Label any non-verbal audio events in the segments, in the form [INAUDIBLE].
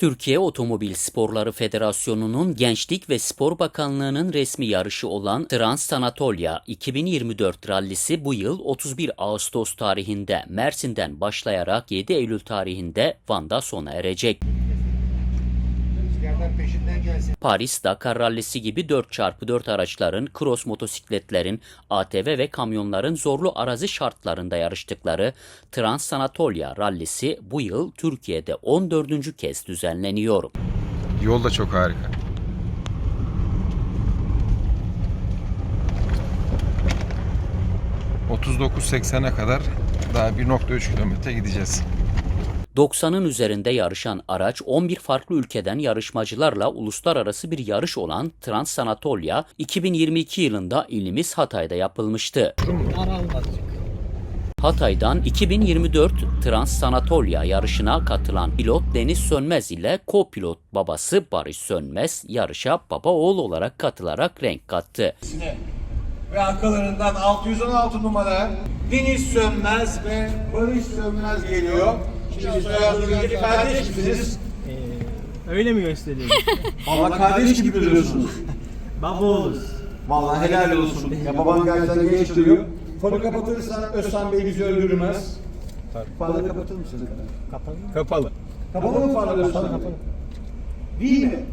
Türkiye Otomobil Sporları Federasyonu'nun Gençlik ve Spor Bakanlığı'nın resmi yarışı olan Trans Anatolia 2024 rallisi bu yıl 31 Ağustos tarihinde Mersin'den başlayarak 7 Eylül tarihinde Van'da sona erecek. Rüzgardan peşinden gelsin. Paris Dakar rallisi gibi 4x4 araçların, cross motosikletlerin, ATV ve kamyonların zorlu arazi şartlarında yarıştıkları Trans Anatolia rallisi bu yıl Türkiye'de 14. kez düzenleniyor. Yol da çok harika. ...39-80'e kadar daha 1.3 kilometre gideceğiz. 90'ın üzerinde yarışan araç 11 farklı ülkeden yarışmacılarla uluslararası bir yarış olan Trans Anatolia 2022 yılında ilimiz Hatay'da yapılmıştı. Hatay'dan 2024 Trans Anatolia yarışına katılan pilot Deniz Sönmez ile co-pilot babası Barış Sönmez yarışa baba oğul olarak katılarak renk kattı. Ve arkalarından 616 numara Deniz Sönmez ve Barış Sönmez geliyor. Kardeş gibisiniz. Öyle mi gösteriyor? Ama [LAUGHS] kardeş gibi duruyorsunuz. Baba oğluz. Vallahi helal olsun. Ya baban gerçekten genç duruyor. Fanı kapatırsan Özhan Bey bizi öldürmez. Fanı kapatır mısın? Kapalı. Kapalı. Kapalı mı fanı Özhan Bey? Değil mi?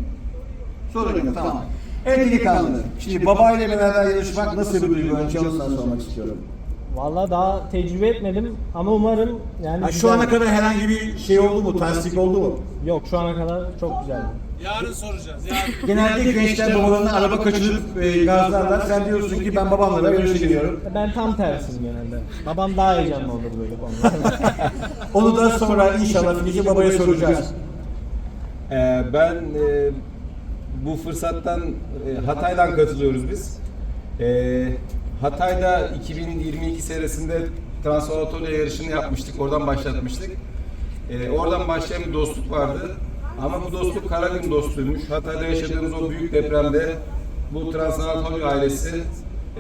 Sorun yok tamam. Evet delikanlı. Şimdi babayla beraber yarışmak nasıl bir duygu? Önce onu sana sormak istiyorum. Valla daha tecrübe etmedim ama umarım yani Ha, şu güzel- ana kadar herhangi bir şey oldu mu? Terslik oldu mu? Yok şu ana kadar çok güzeldi. [LAUGHS] Genelde gençler babalarına araba kaçırıp e, gazlarlar. Sen diyorsun ki ben babamla yarışa gidiyorum. Ben tam tersiyim genelde. Babam daha heyecanlı olur böyle konularda. [LAUGHS] Onu da sonra inşallah finişi babaya soracağız. Ee, ben e, bu fırsattan e, Hatay'dan katılıyoruz biz. Ee, Hatay'da 2022 senesinde Transanatolia yarışını yapmıştık. Oradan başlatmıştık. Ee, oradan başlayan bir dostluk vardı. Ama bu dostluk Karagün dostluğuymuş. Hatay'da yaşadığımız o büyük depremde bu Transanatolia ailesi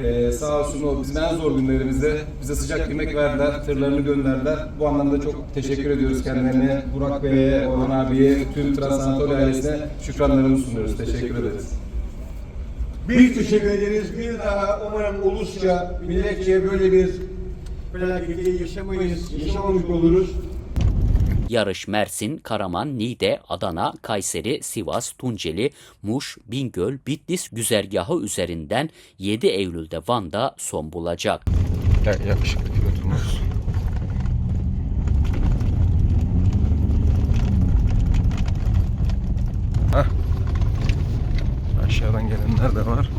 e, sağ olsun o bizim en zor günlerimizde bize sıcak yemek verdiler, tırlarını gönderdiler. Bu anlamda çok teşekkür ediyoruz kendilerine. Burak Bey'e, Orhan abiye, tüm Transanatolia ailesine şükranlarımızı sunuyoruz. Teşekkür ederiz. Biz teşekkür ederiz. Bir daha umarım ulusça, milletçe böyle bir felaketi yaşamayız, yaşamamış oluruz. Yarış Mersin, Karaman, Niğde, Adana, Kayseri, Sivas, Tunceli, Muş, Bingöl, Bitlis güzergahı üzerinden 7 Eylül'de Van'da son bulacak. Ya, yakışıklı pilotumuz. Aşağıdan gelenler de var.